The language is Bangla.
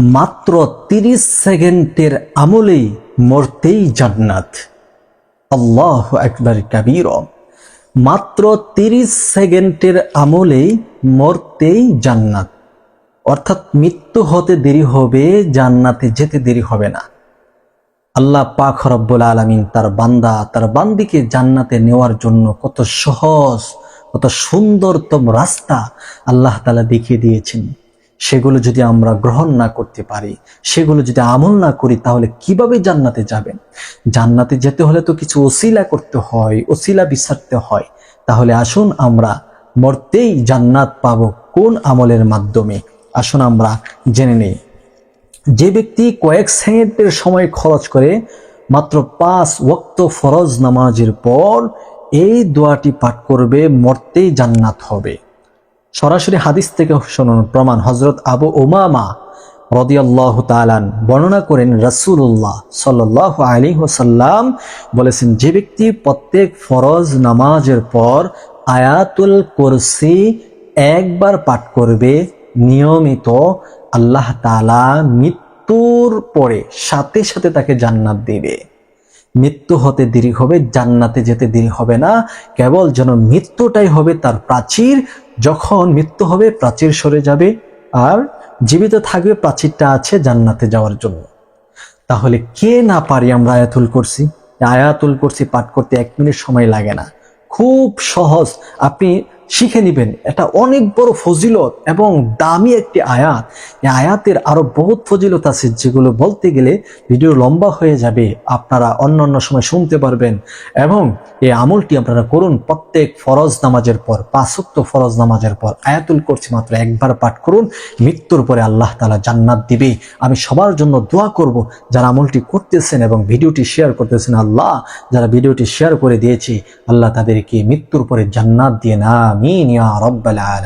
মাত্র তিরিশ সেকেন্ডের আমলেই মরতেই জান্নাত। আল্লাহ একবার কাবির। মাত্র তিরিশ সেকেন্ডের আমলেই মরতেই জান্নাত। অর্থাৎ মৃত্যু হতে দেরি হবে, জান্নাতে যেতে দেরি হবে না। আল্লাহ পাক রব্বুল আলমিন তার বান্দা, তার বান্দিকে জান্নাতে নেওয়ার জন্য কত সহজ, কত সুন্দরতম রাস্তা আল্লাহ তালা দেখিয়ে দিয়েছেন। সেগুলো যদি আমরা গ্রহণ না করতে পারি, সেগুলো যদি আমল না করি, তাহলে কীভাবে জান্নাতে যাবেন? জান্নাতে যেতে হলে তো কিছু ওসিলা করতে হয়, ওসিলা বিচারতে হয়। তাহলে আসুন আমরা মরতেই জান্নাত পাব কোন আমলের মাধ্যমে? আসুন আমরা জেনে নেই। যে ব্যক্তি কয়েক সেকেন্ডের সময় খরচ করে মাত্র পাঁচ ওক্ত ফরজ নামাজের পর এই দোয়াটি পাঠ করবে, মরতেই জান্নাত হবে। সরাসরি হাদিস থেকে শুনুন প্রমাণ। হজরত আবু ওমামা রদিয়াল্লাহ তালান বর্ণনা করেন রাসুল্লাহ সাল্লাহ আলী ওসাল্লাম বলেছেন, যে ব্যক্তি প্রত্যেক ফরজ নামাজের পর আয়াতুল কুরসি একবার পাঠ করবে, নিয়মিত আল্লাহ তালা মৃত্যুর পরে সাথে সাথে তাকে জান্নাত দিবে। মৃত্যু হতে দেরি হবে, জান্নাতে যেতে দেরি হবে না, কেবল যেন মৃত্যুটাই হবে তার প্রাচীর যখন মৃত্যু হবে, প্রাচীর সরে যাবে আর জীবিত থাকবে, প্রাচীরটা আছে জান্নাতে যাওয়ার জন্য। তাহলে কে না পারি আমরা আয়াতুল করছি আয়াতুল করছি পাঠ করতে এক মিনিট সময় লাগে না। খুব সহজ। আপনি শিখে নেবেন। এটা অনেক বড় ফজিলত এবং দামি একটি আয়াত। এই আয়াতের আরও বহুত ফজিলত আছে যেগুলো বলতে গেলে ভিডিও লম্বা হয়ে যাবে, আপনারা অন্য অন্য সময় শুনতে পারবেন এবং এই আমলটি আপনারা করুন প্রত্যেক ফরজ নামাজের পর পাঁচক্ত ফরজ নামাজের পর। আয়াতুল করছি মাত্র একবার পাঠ করুন, মৃত্যুর পরে আল্লাহ তালা জান্নাত দিবে। আমি সবার জন্য দোয়া করব, যারা আমলটি করতেছেন এবং ভিডিওটি শেয়ার করতেছেন, আল্লাহ যারা ভিডিওটি শেয়ার করে দিয়েছি, আল্লাহ তাদেরকে মৃত্যুর পরে জান্নাত দিয়ে না আমিন ইয়া রব্বাল আলামিন